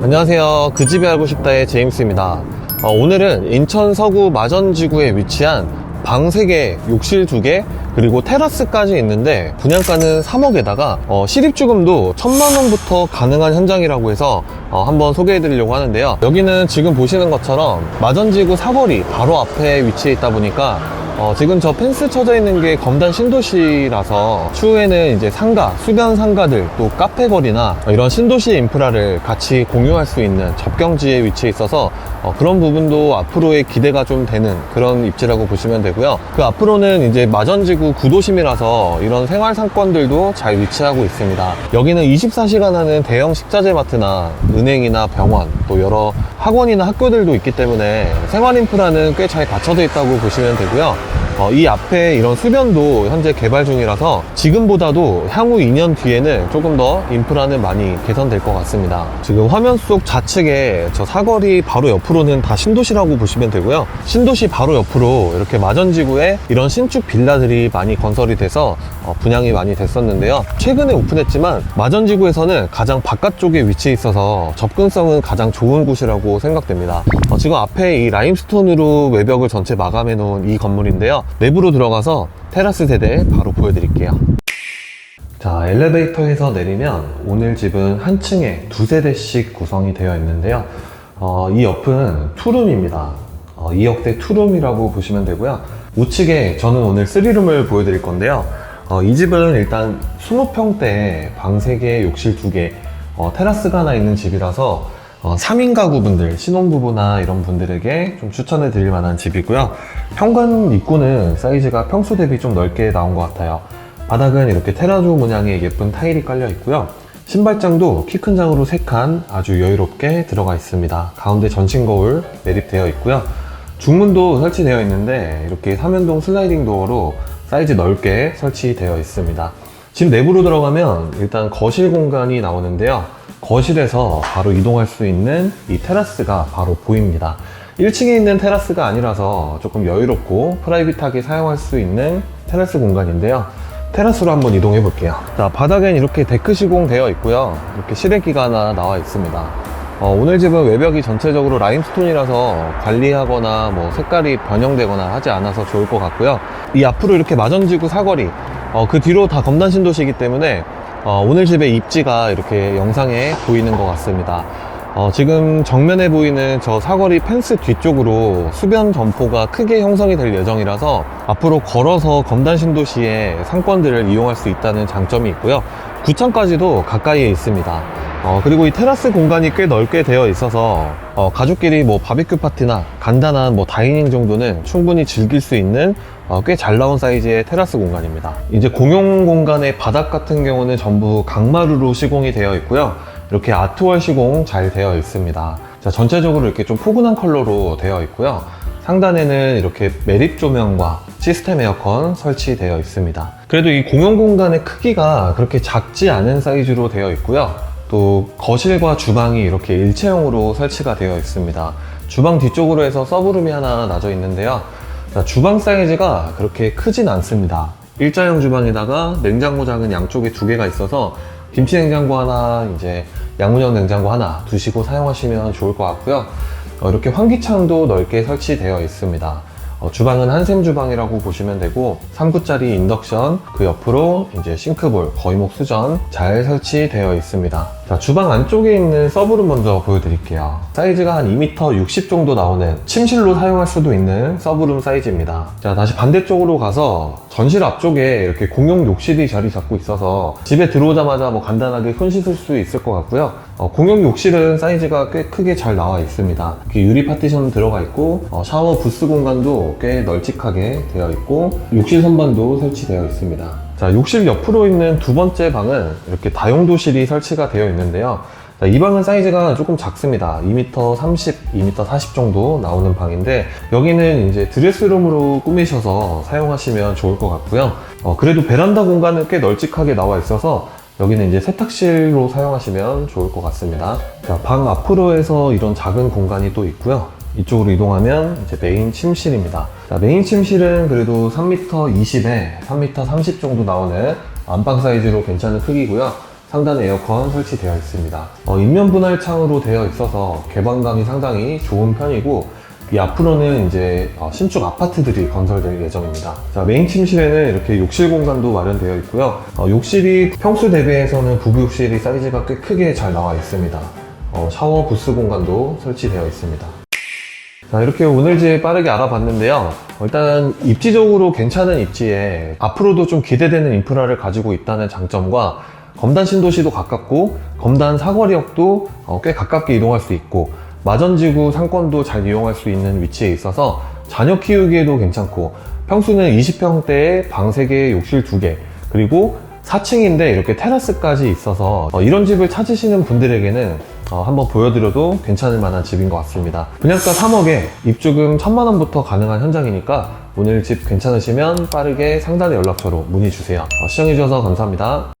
안녕하세요. 그 집에 알고 싶다의 제임스입니다. 어, 오늘은 인천 서구 마전지구에 위치한 방 3개, 욕실 2개, 그리고 테라스까지 있는데 분양가는 3억에다가 어, 실입주금도 1000만원부터 가능한 현장이라고 해서 어, 한번 소개해 드리려고 하는데요. 여기는 지금 보시는 것처럼 마전지구 사거리 바로 앞에 위치해 있다 보니까 어, 지금 저 펜스 쳐져 있는 게 검단 신도시라서 추후에는 이제 상가, 수변 상가들, 또 카페 거리나 이런 신도시 인프라를 같이 공유할 수 있는 접경지에 위치해 있어서 어, 그런 부분도 앞으로의 기대가 좀 되는 그런 입지라고 보시면 되고요. 그 앞으로는 이제 마전지구 구도심이라서 이런 생활 상권들도 잘 위치하고 있습니다. 여기는 24시간 하는 대형 식자재 마트나 은행이나 병원, 또 여러 학원이나 학교들도 있기 때문에 생활 인프라는 꽤 잘 갖춰져 있다고 보시면 되고요. 어, 이 앞에 이런 수변도 현재 개발 중이라서 지금보다도 향후 2년 뒤에는 조금 더 인프라는 많이 개선될 것 같습니다. 지금 화면 속 좌측에 저 사거리 바로 옆으로는 다 신도시라고 보시면 되고요. 신도시 바로 옆으로 이렇게 마전지구에 이런 신축 빌라들이 많이 건설이 돼서 어, 분양이 많이 됐었는데요. 최근에 오픈했지만 마전지구에서는 가장 바깥쪽에 위치해 있어서 접근성은 가장 좋은 곳이라고 생각됩니다. 어, 지금 앞에 이 라임스톤으로 외벽을 전체 마감해 놓은 이 건물인데요. 내부로 들어가서 테라스 세대 바로 보여드릴게요. 자, 엘리베이터에서 내리면 오늘 집은 한 층에 두 세대씩 구성이 되어 있는데요. 어, 이 옆은 투룸입니다. 어, 2억대 투룸이라고 보시면 되고요. 우측에 저는 오늘 3룸을 보여드릴 건데요. 어, 이 집은 일단 20평대 방 3개, 욕실 2개, 어, 테라스가 하나 있는 집이라서 어, 3인 가구분들, 신혼부부나 이런 분들에게 좀 추천해 드릴 만한 집이고요. 현관 입구는 사이즈가 평소 대비 좀 넓게 나온 것 같아요. 바닥은 이렇게 테라조 문양의 예쁜 타일이 깔려 있고요. 신발장도 키 큰 장으로 3칸 아주 여유롭게 들어가 있습니다. 가운데 전신 거울 매립되어 있고요. 중문도 설치되어 있는데 이렇게 삼연동 슬라이딩 도어로 사이즈 넓게 설치되어 있습니다. 집 내부로 들어가면 일단 거실 공간이 나오는데요. 거실에서 바로 이동할 수 있는 이 테라스가 바로 보입니다. 1층에 있는 테라스가 아니라서 조금 여유롭고 프라이빗하게 사용할 수 있는 테라스 공간인데요. 테라스로 한번 이동해 볼게요. 자, 바닥엔 이렇게 데크 시공되어 있고요. 이렇게 실외기가 하나 나와 있습니다. 어, 오늘 집은 외벽이 전체적으로 라임스톤이라서 관리하거나 뭐 색깔이 변형되거나 하지 않아서 좋을 것 같고요. 이 앞으로 이렇게 마전지구 사거리, 어, 그 뒤로 다 검단 신도시이기 때문에 어, 오늘 집의 입지가 이렇게 영상에 보이는 것 같습니다. 어, 지금 정면에 보이는 저 사거리 펜스 뒤쪽으로 수변 점포가 크게 형성이 될 예정이라서 앞으로 걸어서 검단 신도시의 상권들을 이용할 수 있다는 장점이 있고요. 구청까지도 가까이에 있습니다. 어, 그리고 이 테라스 공간이 꽤 넓게 되어 있어서 어, 가족끼리 뭐 바비큐 파티나 간단한 뭐 다이닝 정도는 충분히 즐길 수 있는 어, 꽤 잘 나온 사이즈의 테라스 공간입니다. 이제 공용 공간의 바닥 같은 경우는 전부 강마루로 시공이 되어 있고요. 이렇게 아트월 시공 잘 되어 있습니다. 자, 전체적으로 이렇게 좀 포근한 컬러로 되어 있고요. 상단에는 이렇게 매립 조명과 시스템 에어컨 설치되어 있습니다. 그래도 이 공용 공간의 크기가 그렇게 작지 않은 사이즈로 되어 있고요. 또 거실과 주방이 이렇게 일체형으로 설치가 되어 있습니다. 주방 뒤쪽으로 해서 서브룸이 하나 놔져 있는데요. 자, 주방 사이즈가 그렇게 크진 않습니다. 일자형 주방에다가 냉장고 장은 양쪽에 두 개가 있어서 김치 냉장고 하나, 이제 양문형 냉장고 하나 두시고 사용하시면 좋을 것 같고요. 어, 이렇게 환기창도 넓게 설치되어 있습니다. 어, 주방은 한샘 주방이라고 보시면 되고 3구짜리 인덕션 그 옆으로 이제 싱크볼 거의목 수전 잘 설치되어 있습니다 자 주방 안쪽에 있는 서브룸 먼저 보여드릴게요. 사이즈가 한 2m 60 정도 나오는 침실로 사용할 수도 있는 서브룸 사이즈입니다. 자 다시 반대쪽으로 가서 전실 앞쪽에 이렇게 공용 욕실이 자리 잡고 있어서 집에 들어오자마자 뭐 간단하게 손 씻을 수 있을 것 같고요. 어, 공용 욕실은 사이즈가 꽤 크게 잘 나와 있습니다. 이렇게 유리 파티션 들어가 있고 어, 샤워 부스 공간도 꽤 널찍하게 되어 있고 욕실 선반도 설치되어 있습니다 자 욕실 옆으로 있는 두 번째 방은 이렇게 다용도실이 설치가 되어 있는데요 자, 이 방은 사이즈가 조금 작습니다 2m 30, 2m 40 정도 나오는 방인데 여기는 이제 드레스룸으로 꾸미셔서 사용하시면 좋을 것 같고요 어, 그래도 베란다 공간은 꽤 널찍하게 나와 있어서 여기는 이제 세탁실로 사용하시면 좋을 것 같습니다. 자, 방 앞으로 해서 이런 작은 공간이 또 있고요. 이쪽으로 이동하면 이제 메인 침실입니다. 자, 메인 침실은 그래도 3m 20에 3m 30 정도 나오는 안방 사이즈로 괜찮은 크기고요. 상단에 에어컨 설치되어 있습니다. 어, 인면 분할 창으로 되어 있어서 개방감이 상당히 좋은 편이고 이 앞으로는 이제 어, 신축 아파트들이 건설될 예정입니다. 자, 메인 침실에는 이렇게 욕실 공간도 마련되어 있고요. 어, 욕실이 평수 대비해서는 부부 욕실이 사이즈가 꽤 크게 잘 나와 있습니다. 어, 샤워 부스 공간도 설치되어 있습니다. 자, 이렇게 오늘 집 빠르게 알아봤는데요. 어, 일단 입지적으로 괜찮은 입지에 앞으로도 좀 기대되는 인프라를 가지고 있다는 장점과 검단 신도시도 가깝고 검단 사거리역도 어, 꽤 가깝게 이동할 수 있고 마전지구 상권도 잘 이용할 수 있는 위치에 있어서 자녀 키우기에도 괜찮고 평수는 20평대에 방 3개, 욕실 2개 그리고 4층인데 이렇게 테라스까지 있어서 어, 이런 집을 찾으시는 분들에게는 어, 한번 보여드려도 괜찮을 만한 집인 것 같습니다. 분양가 3억에 입주금 1천만 원부터 가능한 현장이니까 오늘 집 괜찮으시면 빠르게 상단의 연락처로 문의 주세요. 어, 시청해주셔서 감사합니다.